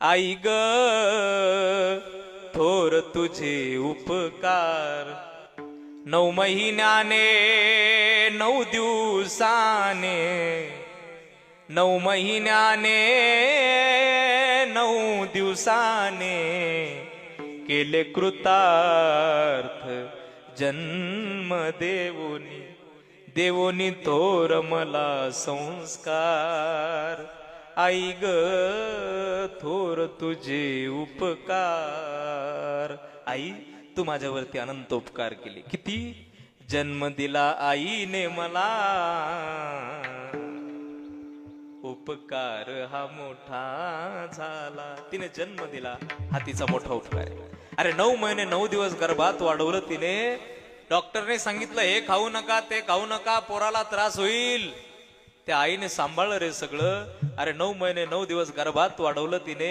आई ग थोर तुझे उपकार. नऊ महिन्याने नऊ दिवसाने. नऊ महिन्याने नऊ दिवसाने केले कृतार्थ जन्म देवोनी. देवोनी थोर मला संस्कार. आई ग थोर तुझे उपकार. आई तू माझ्यावरती अनंत उपकार केले. किती? जन्म दिला आईने मला. उपकार हा मोठा झाला. तिने जन्म दिला. हा तिचा मोठा उपकार. अरे नऊ महिने नऊ दिवस गर्भात वाढवलं तिने. डॉक्टरने सांगितलं हे खाऊ नका ते खाऊ नका पोराला त्रास होईल. त्या आईने सांभाळलं रे सगळं. अरे नऊ महिने नऊ दिवस गर्भात वाढवलं तिने.